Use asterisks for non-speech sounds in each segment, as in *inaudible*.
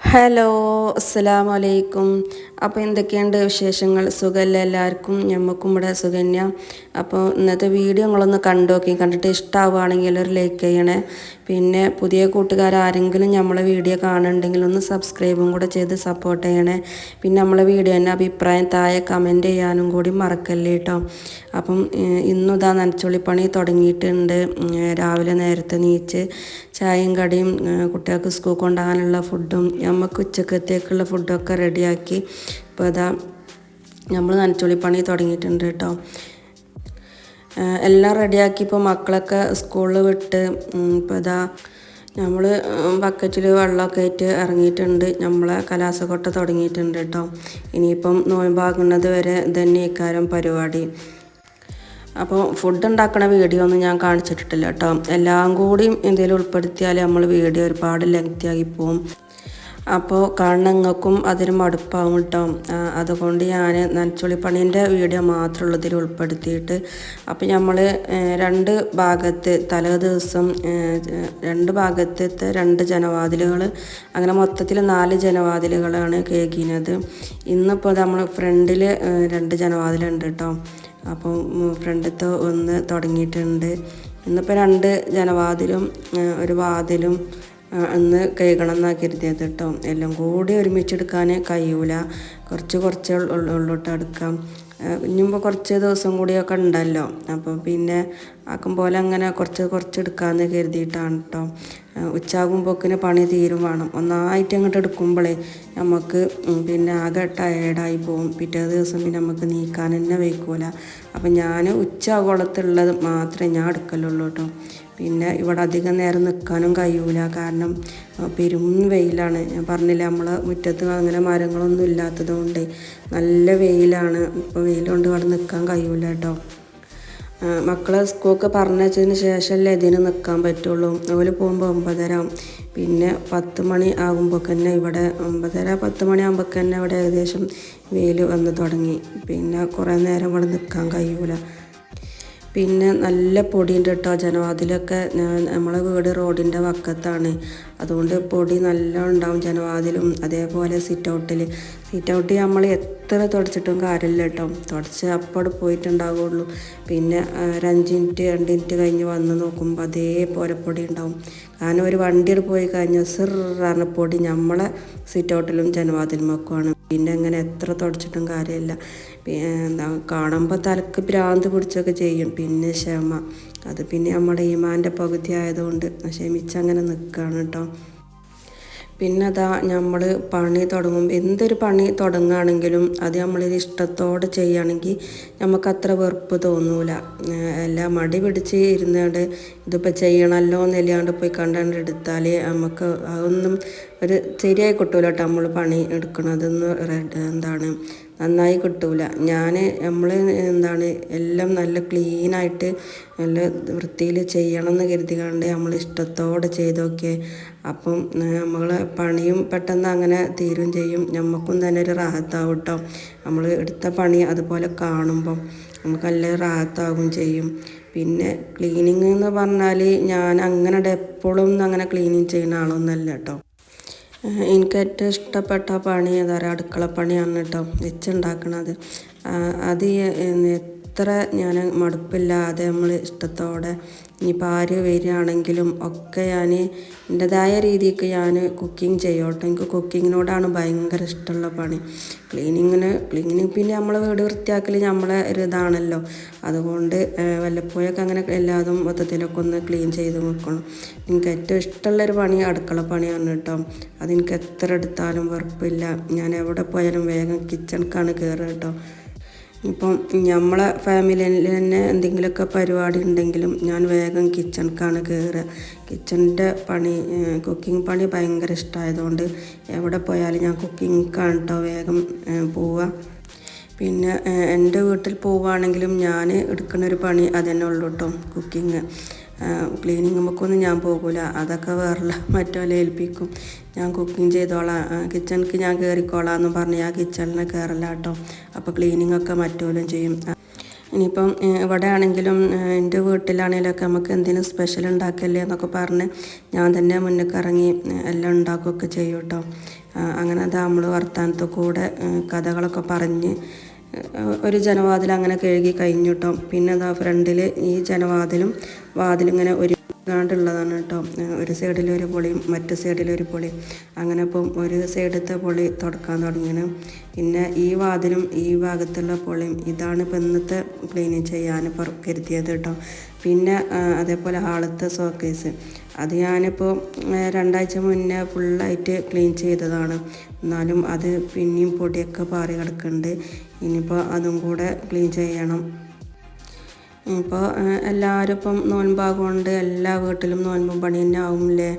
Hello അസ്സലാമു അലൈക്കും അപ്പോൾ എന്തൊക്കെയുണ്ട് വിശേഷങ്ങൾ? സുഖമല്ല എല്ലാവർക്കും? ഞമ്മക്കും ഇവിടെ സുഖന്യ. അപ്പോൾ ഇന്നത്തെ വീഡിയോ നിങ്ങളൊന്ന് കണ്ടു നോക്കി. കണ്ടിട്ട് ഇഷ്ടമാവുകയാണെങ്കിൽ ഒരു ലൈക്ക് ചെയ്യണേ. പിന്നെ പുതിയ കൂട്ടുകാർ ആരെങ്കിലും നമ്മളെ വീഡിയോ കാണുന്നുണ്ടെങ്കിൽ ഒന്ന് സബ്സ്ക്രൈബും കൂടെ ചെയ്ത് സപ്പോർട്ട് ചെയ്യണേ. പിന്നെ നമ്മളെ വീഡിയോന്റെ അഭിപ്രായം താഴെ കമന്റ് ചെയ്യാനും കൂടി മറക്കല്ലേ കേട്ടോ അപ്പം ഇന്നുതാ നനച്ചുള്ളിപ്പണി തുടങ്ങിയിട്ടുണ്ട്. രാവിലെ നേരത്തെ നീച്ച് ചായയും കടിയും കുട്ടികൾക്ക് സ്കൂൾ കൊണ്ടുപോകാനുള്ള ഫുഡും നമുക്ക് ഉച്ചക്കത്തേക്കുള്ള ഫുഡൊക്കെ റെഡിയാക്കി ഇപ്പോൾ ഇതാ നമ്മൾ നനച്ചുള്ളിപ്പണി തുടങ്ങിയിട്ടുണ്ട് കേട്ടോ എല്ലാം റെഡിയാക്കി ഇപ്പോൾ മക്കളൊക്കെ സ്കൂളിൽ വിട്ട് ഇപ്പോൾ ഇതാ നമ്മൾ ബക്കറ്റിൽ വെള്ളമൊക്കെ ആയിട്ട് ഇറങ്ങിയിട്ടുണ്ട്. നമ്മളെ കലാസക്കൊട്ട തുടങ്ങിയിട്ടുണ്ട് കേട്ടോ. ഇനിയിപ്പം നോയമ്പാകുന്നത് വരെ തന്നെ ഇക്കാരം പരിപാടി. അപ്പോൾ ഫുഡ് ഉണ്ടാക്കുന്ന വീഡിയോ ഒന്നും ഞാൻ കാണിച്ചിട്ടില്ല കേട്ടോ. എല്ലാം കൂടിയും എന്തെങ്കിലും ഉൾപ്പെടുത്തിയാൽ നമ്മൾ വീഡിയോ ഒരുപാട് ലെങ്തി ആയി പോവും. അപ്പോൾ കാണുന്നങ്ങൾക്കും അതിന് മടുപ്പാവും കേട്ടോ അതുകൊണ്ട് ഞാൻ നനച്ചുള്ളിപ്പണീന്റെ വീഡിയോ മാത്രം ഇതിൽ ഉൾപ്പെടുത്തിയിട്ട് അപ്പോൾ നമ്മൾ രണ്ട് ഭാഗത്ത് തലേ ദിവസം രണ്ട് ഭാഗത്തെ രണ്ട് ജനവാതിലുകൾ അങ്ങനെ മൊത്തത്തിൽ നാല് ജനവാതിലുകളാണ് കേൾക്കുന്നത്. ഇന്നിപ്പോൾ നമ്മൾ ഫ്രണ്ടിൽ രണ്ട് ജനവാതിലുണ്ട് കേട്ടോ അപ്പോൾ ഫ്രണ്ടത്തെ ഒന്ന് തുടങ്ങിയിട്ടുണ്ട്. ഇന്നിപ്പോൾ രണ്ട് ജനവാതിലും ഒരു വാതിലും ആ, ഇന്ന് കഴുകണം എന്നാണ് കരുതിയത് കേട്ടോ. എല്ലാം കൂടി ഒരുമിച്ചെടുക്കാൻ കഴിയൂല. കുറച്ച് കുറച്ച് ഉള്ളോട്ട് എടുക്കാം. ഇനിയിപ്പോൾ കുറച്ച് ദിവസം കൂടിയൊക്കെ ഉണ്ടല്ലോ. അപ്പോൾ പിന്നെ ആക്കും പോലെ അങ്ങനെ കുറച്ച് കുറച്ച് എടുക്കാമെന്ന് കരുതിയിട്ടാണ് കേട്ടോ. ഉച്ചാകുമ്പോക്കിന് പണി തീരും വേണം. ഒന്നായിട്ട് അങ്ങോട്ട് എടുക്കുമ്പോഴേ നമുക്ക് പിന്നെ ആകെ ടയേർഡായി പോകും പിറ്റേ ദിവസം പിന്നെ നമുക്ക് നീക്കാൻ തന്നെ വയ്ക്കൂല. അപ്പം ഞാൻ ഉച്ചാകോളത്തുള്ളത് മാത്രമേ ഞാൻ എടുക്കലുള്ളൂ കേട്ടോ. പിന്നെ ഇവിടെ അധികം നേരം നിൽക്കാനും കഴിയൂല. കാരണം പെരും വെയിലാണ്. ഞാൻ പറഞ്ഞില്ല നമ്മളെ മുറ്റത്ത് അങ്ങനെ മരങ്ങളൊന്നും ഇല്ലാത്തത് കൊണ്ട് നല്ല വെയിലാണ്. ഇപ്പോൾ വെയിലുകൊണ്ട് ഇവിടെ നിൽക്കാൻ കഴിയൂല കേട്ടോ. മക്കളെ സ്കൂൾക്ക് പറഞ്ഞതിന് ശേഷമല്ലേ ഇതിന് നിൽക്കാൻ പറ്റുള്ളൂ. അതുപോലെ പോകുമ്പോൾ ഒമ്പതര. പിന്നെ പത്ത് മണി ആകുമ്പോൾ തന്നെ ഇവിടെ ഒമ്പതര പത്ത് മണി ആകുമ്പോൾ തന്നെ ഇവിടെ ഏകദേശം വെയിൽ വന്ന് തുടങ്ങി. പിന്നെ കുറേ നേരം ഇവിടെ നിൽക്കാൻ കഴിയൂല. പിന്നെ നല്ല പൊടിയുണ്ട് കേട്ടോ. ജനവാതിലൊക്കെ നമ്മളെ വീട് റോഡിന്റെ വക്കത്താണ്. അതുകൊണ്ട് പൊടി നല്ല ഉണ്ടാവും ജനവാതിലും. അതേപോലെ സിറ്റ് ഔട്ടിൽ സിറ്റ് ഔട്ട് നമ്മൾ എത്ര തുടച്ചിട്ടും കാര്യമില്ല കേട്ടോ. തുടച്ച് അപ്പോടെ പോയിട്ടുണ്ടാവുള്ളൂ. പിന്നെ ഒരഞ്ച് മിനിറ്റ് രണ്ട് മിനിറ്റ് കഴിഞ്ഞ് വന്ന് നോക്കുമ്പോൾ അതേപോലെ പൊടി ഉണ്ടാവും. കാരണം ഒരു വണ്ടിയിൽ പോയി കഴിഞ്ഞാൽ സിറാണ് പൊടി നമ്മളെ സിറ്റ് ഔട്ടിലും ജനവാതിലും വെക്കുവാണ് പിന്നെ അങ്ങനെ എത്ര തുടച്ചിട്ടും കാര്യമില്ല. എന്താ കാണുമ്പോൾ തലക്ക് ഭ്രാന്ത് പിടിച്ചൊക്കെ ചെയ്യും. പിന്നെ ക്ഷമ. അത് പിന്നെ നമ്മുടെ ഈമാന്റെ പകുതി ആയതുകൊണ്ട് ക്ഷമിച്ചങ്ങനെ നിൽക്കുകയാണ് കേട്ടോ പിന്നെ അതാ നമ്മൾ പണി തുടങ്ങും. എന്തൊരു പണി തുടങ്ങുകയാണെങ്കിലും അത് നമ്മളിത് ഇഷ്ടത്തോടെ ചെയ്യുകയാണെങ്കിൽ നമുക്ക് അത്ര വെറുപ്പ് തോന്നൂല. എല്ലാം മടി പിടിച്ച് ഇരുന്നാണ്ട് ഇതിപ്പോൾ ചെയ്യണമല്ലോ എന്നില്ലാണ്ട് പോയി കണ്ടാണ്ട് എടുത്താൽ നമുക്ക് അതൊന്നും ഒരു ശരിയായി കിട്ടൂല കേട്ടോ നമ്മൾ പണി എടുക്കണതെന്ന് എന്താണ് നന്നായി കിട്ടൂല. ഞാൻ നമ്മൾ എന്താണ് എല്ലാം നല്ല ക്ലീനായിട്ട് നല്ല വൃത്തിയിൽ ചെയ്യണം എന്ന് കരുതി കണ്ട് നമ്മൾ ഇഷ്ടത്തോടെ ചെയ്തൊക്കെ അപ്പം നമ്മൾ പണിയും പെട്ടെന്ന് അങ്ങനെ തീരും ചെയ്യും. നമുക്കും തന്നെ ഒരു റാഹത്താവും കേട്ടോ നമ്മൾ എടുത്ത പണി അതുപോലെ കാണുമ്പം നമുക്ക് നല്ല റാഹത്താവും ചെയ്യും. പിന്നെ ക്ലീനിങ് എന്ന് പറഞ്ഞാൽ ഞാൻ അങ്ങനെ എപ്പോഴും അങ്ങനെ ക്ലീനിങ് ചെയ്യുന്ന ആളൊന്നല്ല കേട്ടോ എനിക്ക് ഏറ്റവും ഇഷ്ടപ്പെട്ട പണി ഏതാ? പറയുക അടുക്കള പണിയാണ് കേട്ടോ. വെച്ചുണ്ടാക്കണത്. അത് എത്ര ഞാൻ മടുപ്പില്ലാതെ നമ്മൾ ഇഷ്ടത്തോടെ ഇനിയിപ്പോൾ ആര് വരികയാണെങ്കിലും ഒക്കെ ഞാൻ എന്റെതായ രീതിക്ക് ഞാൻ കുക്കിംഗ് ചെയ്യോട്ടെ. എനിക്ക് കുക്കിങ്ങിനോടാണ് ഭയങ്കര ഇഷ്ടമുള്ള പണി. ക്ലീനിങ്ങിന് ക്ലീനിങ് പിന്നെ നമ്മൾ വീട് വൃത്തിയാക്കൽ നമ്മളെ ഒരു ഇതാണല്ലോ. അതുകൊണ്ട് വല്ലപ്പോഴൊക്കെ അങ്ങനെ എല്ലാതും മൊത്തത്തിലൊക്കെ ഒന്ന് ക്ലീൻ ചെയ്ത് നോക്കണം എനിക്ക് ഏറ്റവും ഇഷ്ടമുള്ളൊരു പണി അടുക്കള പണിയാണ് കേട്ടോ. അതെനിക്ക് എത്ര എടുത്താലും വെറുപ്പില്ല. ഞാൻ എവിടെ പോയാലും വേഗം കിച്ചണിക്കാണ് കയറുക കേട്ടോ. ഇപ്പം നമ്മളെ ഫാമിലിയിൽ തന്നെ എന്തെങ്കിലുമൊക്കെ പരിപാടി ഉണ്ടെങ്കിലും ഞാൻ വേഗം കിച്ചണിക്കാണ് കയറുക കിച്ചണിന്റെ പണി കുക്കിംഗ് പണി ഭയങ്കര ഇഷ്ടമായതുകൊണ്ട് എവിടെ പോയാലും ഞാൻ കുക്കിംഗ് കാണട്ടോ വേഗം പോവുക. പിന്നെ എന്റെ വീട്ടിൽ പോവുകയാണെങ്കിലും ഞാൻ എടുക്കുന്ന ഒരു പണി അതന്നെ ഉള്ളൂ കേട്ടോ കുക്കിങ് ക്ലീനിങ് നമുക്കൊന്നും ഞാൻ പോകില്ല അതൊക്കെ വേറെ *laughs* മറ്റോലെ ഏൽപ്പിക്കും. ഞാൻ കുക്കിംഗ് ചെയ്തോളാം. കിച്ചണിക്ക് ഞാൻ കയറിക്കോളാം എന്ന് പറഞ്ഞ് ഞാൻ കിച്ചണിൽ കയറില്ല കേട്ടോ അപ്പോൾ ക്ലീനിങ് ഒക്കെ മറ്റോലും ചെയ്യും. ഇനിയിപ്പം ഇവിടെ ആണെങ്കിലും എന്റെ വീട്ടിലാണെങ്കിലൊക്കെ നമുക്ക് എന്തെങ്കിലും സ്പെഷ്യൽ ഉണ്ടാക്കല്ലേ എന്നൊക്കെ പറഞ്ഞ് ഞാൻ തന്നെ മുന്നിൽ ഇറങ്ങി എല്ലാം ഉണ്ടാക്കുകയൊക്കെ ചെയ്യും കേട്ടോ അങ്ങനെ അത് നമ്മൾ വർത്താനത്തു കൂടെ കഥകളൊക്കെ പറഞ്ഞ് ഒരു ജനവാതിൽ അങ്ങനെ കഴുകി കഴിഞ്ഞു കേട്ടോ പിന്നെ അതാ ഫ്രണ്ടിൽ ഈ ജനവാതിലും വാതിലിങ്ങനെ ഒരു ാണ്ടുള്ളതാണ് കേട്ടോ. ഒരു സൈഡിൽ ഒരു പൊളിയും മറ്റു സൈഡിൽ ഒരു പൊളി. അങ്ങനെ ഇപ്പം ഒരു സൈഡത്തെ പൊളി തുടക്കാൻ തുടങ്ങിയാണ് പിന്നെ ഈ വാതിലും ഈ ഭാഗത്തുള്ള പൊളിയും ഇതാണ് ഇപ്പം ഇന്നത്തെ ക്ലീനിങ് ചെയ്യാൻ കരുതിയത് കേട്ടോ. പിന്നെ അതേപോലെ ഹാളത്തെ സോക്കേസ് അത് ഞാനിപ്പോൾ രണ്ടാഴ്ച മുന്നേ ഫുള്ളായിട്ട് ക്ലീൻ ചെയ്തതാണ്. എന്നാലും അത് പിന്നെയും പൊടിയൊക്കെ പാറി കിടക്കുന്നുണ്ട് ഇനിയിപ്പോൾ അതും കൂടെ ക്ലീൻ ചെയ്യണം. ഇപ്പോൾ എല്ലാവരും ഇപ്പം നോൻപാകൊണ്ട് എല്ലാ വീട്ടിലും നോൻപും പണി തന്നെ ആവുമല്ലേ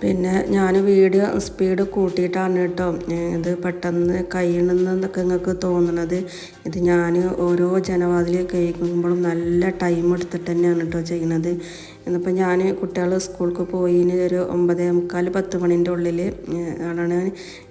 പിന്നെ ഞാൻ വീട് സ്പീഡ് കൂട്ടിയിട്ടാണ് കേട്ടോ. ഇത് പെട്ടെന്ന് കഴിയണമെന്നൊക്കെ നിങ്ങൾക്ക് തോന്നുന്നത് ഇത് ഞാൻ ഓരോ ജനവാതിൽ കഴിക്കുമ്പോഴും നല്ല ടൈം എടുത്തിട്ട് തന്നെയാണ് കേട്ടോ ചെയ്യുന്നത് ഇന്നിപ്പോൾ ഞാൻ കുട്ടികൾ സ്കൂൾക്ക് പോയി ഒരു ഒമ്പത് മുക്കാൽ പത്ത് മണിന്റെ ഉള്ളിൽ ആണ്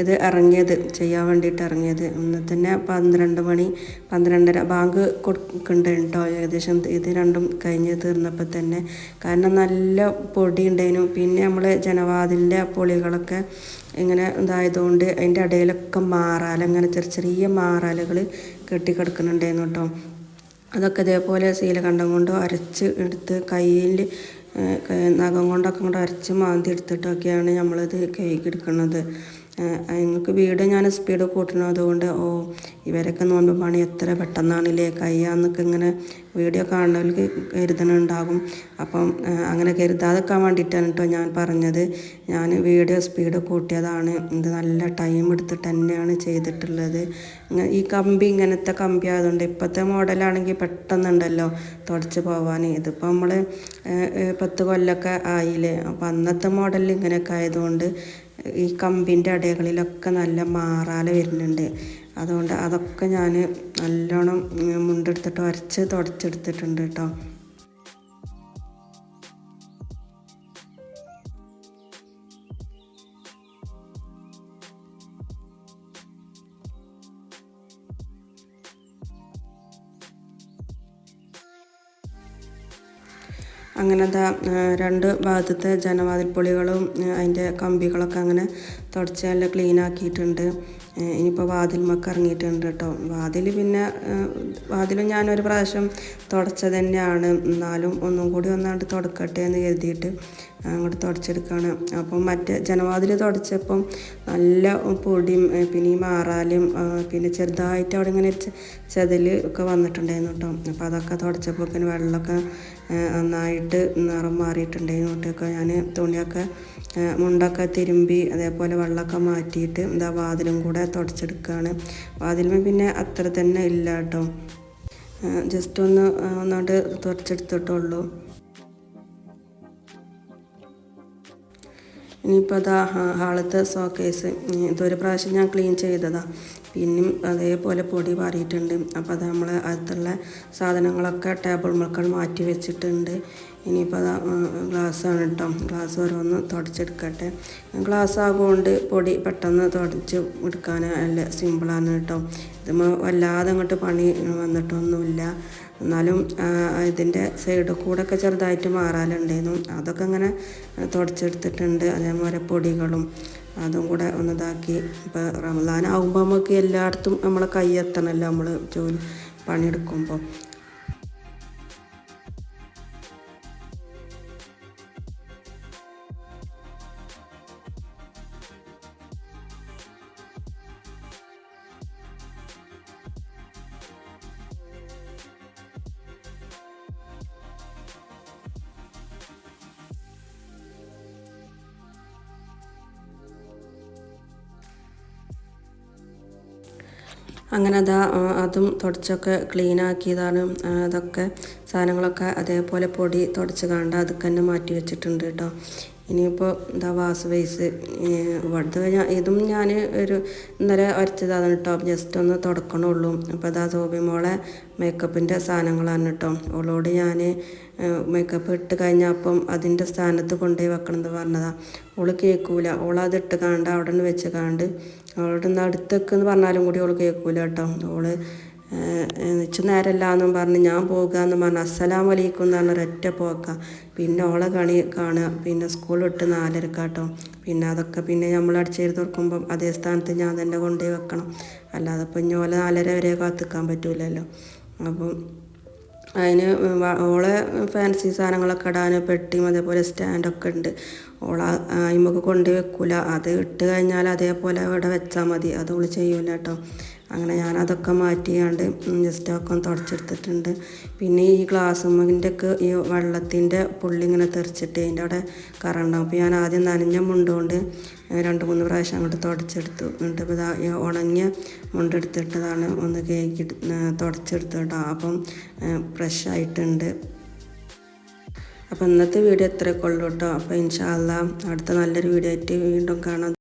ഇത് ഇറങ്ങിയത് ചെയ്യാൻ വേണ്ടിയിട്ട് ഇറങ്ങിയത് ഇന്ന് തന്നെ പന്ത്രണ്ട് മണി പന്ത്രണ്ടര ബാങ്ക് കൊടുക്കുന്നുണ്ട് കേട്ടോ ഏകദേശം ഇത് രണ്ടും കഴിഞ്ഞ് തീർന്നപ്പോൾ തന്നെ. കാരണം നല്ല പൊടി ഉണ്ടായിരുന്നു പിന്നെ നമ്മൾ ജനവാതിലിന്റെ പൊളികളൊക്കെ ഇങ്ങനെ ഇതായതുകൊണ്ട് അതിന്റെ ഇടയിലൊക്കെ മാറാൽ അങ്ങനെ ചെറിയ ചെറിയ മാറാലുകൾ കെട്ടിക്കിടക്കുന്നുണ്ടായിരുന്നു കേട്ടോ അതൊക്കെ ഇതേപോലെ ശീലകണ്ഠം കൊണ്ട് അരച്ച് എടുത്ത് കയ്യിൽ നഖം കൊണ്ടൊക്കെ കൊണ്ട് അരച്ച് മാന്തി എടുത്തിട്ടൊക്കെയാണ് നമ്മളിത് കഴുകിയെടുക്കുന്നത് നിങ്ങൾക്ക് വീട് ഞാൻ സ്പീഡ് കൂട്ടണത് കൊണ്ട് ഓ ഇവരൊക്കെ നോമ്പ് പണി എത്ര പെട്ടെന്നാണില്ലേ കയ്യാന്നൊക്കെ ഇങ്ങനെ വീഡിയോ കാണുന്നവർക്ക് കരുതണുണ്ടാകും. അപ്പം അങ്ങനെ കരുതാതെക്കാൻ വേണ്ടിയിട്ടാണ് കേട്ടോ ഞാൻ പറഞ്ഞത്. ഞാൻ വീഡിയോ സ്പീഡ് കൂട്ടിയതാണ്. ഇത് നല്ല ടൈം എടുത്തിട്ട് തന്നെയാണ് ചെയ്തിട്ടുള്ളത്. ഈ കമ്പി ഇങ്ങനത്തെ കമ്പി ആയതുകൊണ്ട് ഇപ്പോഴത്തെ മോഡലാണെങ്കിൽ പെട്ടെന്നുണ്ടല്ലോ തുടച്ച് പോവാൻ ഇതിപ്പോൾ നമ്മൾ പത്ത് കൊല്ലമൊക്കെ ആയില്ലേ. അപ്പം അന്നത്തെ മോഡലിൽ ഇങ്ങനെയൊക്കെ ആയതുകൊണ്ട് ഈ കമ്പിന്റെ ഇടകളിലൊക്കെ നല്ല മാറാല വരുന്നുണ്ട്. അതുകൊണ്ട് അതൊക്കെ ഞാൻ നല്ലോണം മുണ്ടെടുത്തിട്ട് ഉരച്ച് തുടച്ചെടുത്തിട്ടുണ്ട് കേട്ടോ അങ്ങനെ ദാ രണ്ട് ഭാഗത്തെ ജനവാതിൽ പൊളികളും അതിന്റെ കമ്പികളൊക്കെ അങ്ങനെ തുടച്ച് നല്ല ക്ലീൻ ആക്കിയിട്ടുണ്ട്. ഇനിയിപ്പോൾ വാതിൽമൊക്കെ ഇറങ്ങിയിട്ടുണ്ട് കേട്ടോ. വാതിൽ പിന്നെ വാതിലും ഞാനൊരു പ്രാവശ്യം തുടച്ചത് തന്നെയാണ്. എന്നാലും ഒന്നും കൂടി ഒന്നാണ്ട് തുടക്കട്ടെ എന്ന് കരുതിയിട്ട് അങ്ങോട്ട് തുടച്ചെടുക്കുകയാണ് അപ്പം മറ്റേ ജനവാതിൽ തുടച്ചപ്പം നല്ല പൊടിയും പിന്നെ ഈ മാറാലും പിന്നെ ചെറുതായിട്ട് അവിടെ ഇങ്ങനെ ചെതൽ ഒക്കെ വന്നിട്ടുണ്ടായിരുന്നു കേട്ടോ. അപ്പോൾ അതൊക്കെ തുടച്ചപ്പോൾ പിന്നെ വെള്ളമൊക്കെ നന്നായിട്ട് നിറം മാറിയിട്ടുണ്ടായിരുന്നു കേട്ടോ. ഞാൻ തുണിയൊക്കെ മുണ്ടൊക്കെ തിരുമ്പി അതേപോലെ വെള്ളമൊക്കെ മാറ്റിയിട്ട് എന്താ വാതിലും കൂടെ തുടച്ചെടുക്കുകയാണ്. വാതിലുമേ പിന്നെ അത്ര തന്നെ ഇല്ല കേട്ടോ. ജസ്റ്റ് ഒന്ന് ഒന്നുകൊണ്ട് തുടച്ചെടുത്തിട്ടുള്ളൂ ഇനിയിപ്പോൾ അതാ ഹാളത്തെ സോക്കേസ് ഇതൊരു പ്രാവശ്യം ഞാൻ ക്ലീൻ ചെയ്തതാ. പിന്നെയും അതേപോലെ പൊടി പാറിയിട്ടുണ്ട് അപ്പോൾ അത് നമ്മൾ അടുത്തുള്ള സാധനങ്ങളൊക്കെ ടേബിൾ മക്കൾ മാറ്റി വെച്ചിട്ടുണ്ട്. ഇനിയിപ്പോൾ അതാ ഗ്ലാസ്സാണ് കേട്ടോ ഗ്ലാസ് ഓരോന്ന് തുടച്ചെടുക്കട്ടെ. ഗ്ലാസ് ആകുകൊണ്ട് പൊടി പെട്ടെന്ന് തുടച്ച് എടുക്കാൻ നല്ല സിമ്പിളാണ് കേട്ടോ ഇത് വല്ലാതെ അങ്ങോട്ട് പണി വന്നിട്ടൊന്നുമില്ല. എന്നാലും ഇതിന്റെ സൈഡ് കൂടെ ഒക്കെ ചെറുതായിട്ട് മാറാലുണ്ടായിരുന്നു അതൊക്കെ അങ്ങനെ തുടച്ചെടുത്തിട്ടുണ്ട്. അതേപോലെ പൊടികളും അതും കൂടെ ഒന്നിതാക്കി. ഇപ്പോൾ റമദാൻ ആകുമ്പോൾ നമുക്ക് എല്ലായിടത്തും നമ്മളെ കൈ എത്തണമല്ലോ നമ്മൾ ജോലി പണിയെടുക്കുമ്പോൾ അങ്ങനെ അതാ അതും തുടച്ചൊക്കെ ക്ലീൻ ആക്കിയതാണ് അതൊക്കെ സാധനങ്ങളൊക്കെ അതേപോലെ പൊടി തുടച്ച് കണ്ട് അതൊക്കെ തന്നെ മാറ്റി വെച്ചിട്ടുണ്ട് കേട്ടോ ഇനിയിപ്പോൾ എന്താ വാസ് വൈസ് ഇവിടുത്തെ ഇതും ഞാൻ ഒരു ഇന്നലെ വരച്ചതാണ് കേട്ടോ ജസ്റ്റ് ഒന്ന് തുടക്കണുള്ളൂ. അപ്പോൾ അതാ സോബി മോളെ മേക്കപ്പിന്റെ സാധനങ്ങളാണ് കേട്ടോ ഓളോട് ഞാൻ മേക്കപ്പ് ഇട്ട് കഴിഞ്ഞപ്പം അതിന്റെ സ്ഥാനത്ത് കൊണ്ടുപോയി വെക്കണമെന്ന് പറഞ്ഞതാണ് ഓൾ കേൾക്കൂല ഓൾ ഇട്ട് കാണ്ട് അവിടെ നിന്ന് വെച്ച് കാണ്ട് അവളോട് ഒന്ന് അടുത്തേക്കെന്ന് പറഞ്ഞാലും കൂടി ഓൾ കേൾക്കൂല കേട്ടോ ഓൾ നേരല്ല എന്നും പറഞ്ഞ് ഞാൻ പോകുകയെന്ന് പറഞ്ഞ് അസ്സലാം വലൈക്കും എന്ന് പറഞ്ഞ ഒരൊറ്റ പോക്ക. പിന്നെ ഓളെ കണി കാണുക. പിന്നെ സ്കൂൾ വിട്ട് നാലരക്കാട്ടോ. പിന്നെ അതൊക്കെ പിന്നെ നമ്മൾ അടിച്ചേരി തുറക്കുമ്പം അതേ സ്ഥാനത്ത് ഞാൻ തന്നെ കൊണ്ടുപോയി വെക്കണം. അല്ലാതെ ഇപ്പം ഇനി ഓല നാലര വരെ കാത്തിക്കാൻ പറ്റൂലല്ലോ. അപ്പം അതിന് ഓളെ ഫാൻസി സാധനങ്ങളൊക്കെ ഇടാൻ പെട്ടിയും അതേപോലെ സ്റ്റാൻഡൊക്കെ ഉണ്ട്. ഓള അതിമൊക്കെ കൊണ്ടുപോയി വെക്കൂല. അത് ഇട്ട് കഴിഞ്ഞാൽ അതേപോലെ അവിടെ വെച്ചാൽ മതി. അത് ഓൾ ചെയ്യൂല കേട്ടോ. അങ്ങനെ ഞാൻ അതൊക്കെ മാറ്റിയാണ്ട് ജസ്റ്റ് ഒക്കെ തുടച്ചെടുത്തിട്ടുണ്ട്. പിന്നെ ഈ ഗ്ലാസ്സുമ്മന്റെ ഒക്കെ ഈ വെള്ളത്തിന്റെ പുള്ളി ഇങ്ങനെ തെറിച്ചിട്ട് അതിന്റെ അവിടെ കറണ്ടാവും അപ്പോൾ ഞാൻ ആദ്യം നനഞ്ഞ മുണ്ടുകൊണ്ട് രണ്ട് മൂന്ന് പ്രാവശ്യം അങ്ങോട്ട് തുടച്ചെടുത്തു. എന്നിട്ട് ഇപ്പോൾ ഉണങ്ങിയ മുണ്ടെടുത്തിട്ടതാണ് ഒന്ന് കേക്ക് തുടച്ചെടുത്തു കേട്ടോ. അപ്പം ഫ്രഷ് ആയിട്ടുണ്ട്. അപ്പോൾ ഇന്നത്തെ വീഡിയോ ഇത്രയൊക്കെ ഉള്ളൂ കേട്ടോ. അപ്പോൾ ഇൻഷാല്ല അടുത്ത നല്ലൊരു വീഡിയോ ആയിട്ട് വീണ്ടും കാണാം.